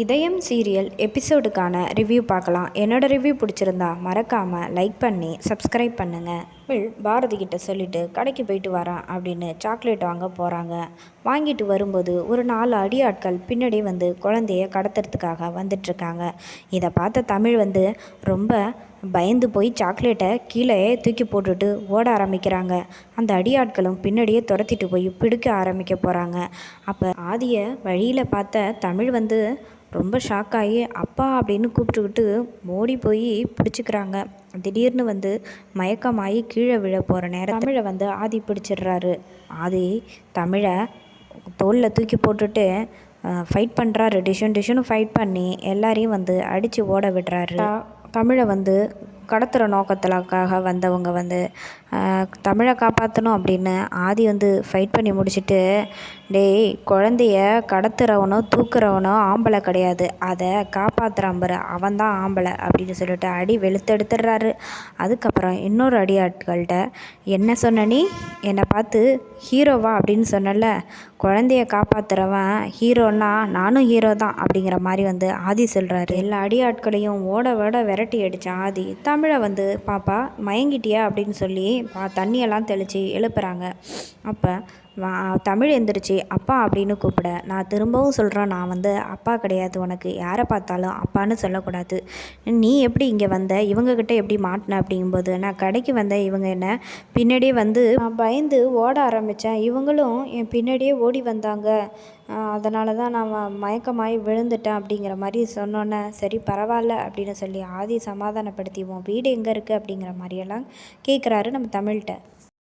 இதயம் serial எபிசோடுக்கான review பார்க்கலாம். என்னோட ரிவ்யூ பிடிச்சிருந்தா மறக்காமல் லைக் பண்ணி சப்ஸ்கிரைப் பண்ணுங்கள் தமிழ் பாரதி கிட்ட சொல்லிட்டு கடைக்கு போயிட்டு வரேன் அப்படின்னு சாக்லேட் வாங்க போகிறாங்க வாங்கிட்டு வரும்போது ஒரு நாலு அடியாட்கள் பின்னாடி வந்து குழந்தைய கடத்துறதுக்காக வந்துட்டுருக்காங்க. இதை பார்த்த தமிழ் வந்து ரொம்ப பயந்து போய் சாக்லேட்டை கீழே தூக்கி போட்டுட்டு ஓட ஆரம்பிக்கிறாங்க. அந்த அடியாட்களும் பின்னாடியே துரத்திட்டு போய் பிடிக்க ஆரம்பிக்க போகிறாங்க அப்போ ஆதியை வழியில் பார்த்த தமிழ் வந்து ரொம்ப ஷாக் ஆகி அப்பா அப்படின்னு கூப்பிட்டுக்கிட்டு மோடி போய் பிடிச்சிக்கிறாங்க. திடீர்னு வந்து மயக்கமாகி கீழே விழ போகிற நேரம் தமிழை வந்து ஆதி பிடிச்சிடுறாரு. ஆதி தமிழை தோளில் தூக்கி போட்டுட்டு ஃபைட் பண்ணுறாரு டிஷன் டிஷனும் ஃபைட் பண்ணி எல்லாரையும் வந்து அடித்து ஓட விடுறாரு. தமிழை வந்து கடத்துகிற நோக்கத்துலக்காக வந்தவங்க வந்து தமிழை காப்பாற்றணும் அப்படின்னு ஆதி வந்து ஃபைட் பண்ணி முடிச்சுட்டு டேய் குழந்தைய கடத்துறவனோ தூக்குறவனோ ஆம்பளை கிடையாது. அதை காப்பாற்றுறான் பாரு அவன் தான் ஆம்பளை அப்படின்னு சொல்லிட்டு அடி வெளுத்தெடுத்துடுறாரு அதுக்கப்புறம் இன்னொரு அடியாட்கள்கிட்ட என்ன சொன்ன நீ? என்னை பார்த்து ஹீரோவா அப்படின்னு சொன்னல குழந்தைய காப்பாற்றுறவன் ஹீரோன்னா நானும் ஹீரோ தான் அப்படிங்கிற மாதிரி வந்து ஆதி சொல்கிறாரு எல்லா அடியாட்களையும் ஓட ஓட விரட்டி அடித்தான் ஆதி தமிழை வந்து பாப்பா மயங்கிட்டியா? அப்படின்னு சொல்லி பா தண்ணியெல்லாம் தெளித்து எழுப்புறாங்க. அப்போ தமிழ் எந்திரிச்சு அப்பா அப்படின்னு கூப்பிட. நான் திரும்பவும் சொல்கிறேன் நான் வந்து அப்பா கிடையாது உனக்கு யாரை பார்த்தாலும் அப்பான்னு சொல்லக்கூடாது. நீ எப்படி இங்கே வந்த? இவங்கக்கிட்ட எப்படி மாட்டின? அப்படிங்கும்போது நான் கடைக்கு வந்த இவங்க என்ன பின்னாடியே வந்து நான் பயந்து ஓட ஆரம்பித்தேன் இவங்களும் என் பின்னாடியே ஓடி வந்தாங்க. அதனால தான் நான் மயக்கமாகி விழுந்துட்டேன் அப்படிங்கிற மாதிரி சொன்னோன்னே சரி பரவாயில்ல அப்படின்னு சொல்லி ஆதி சமாதானப்படுத்தி உன் வீடு எங்கே இருக்குது அப்படிங்கிற மாதிரியெல்லாம் கேட்குறாரு நம்ம தமிழ்கிட்ட.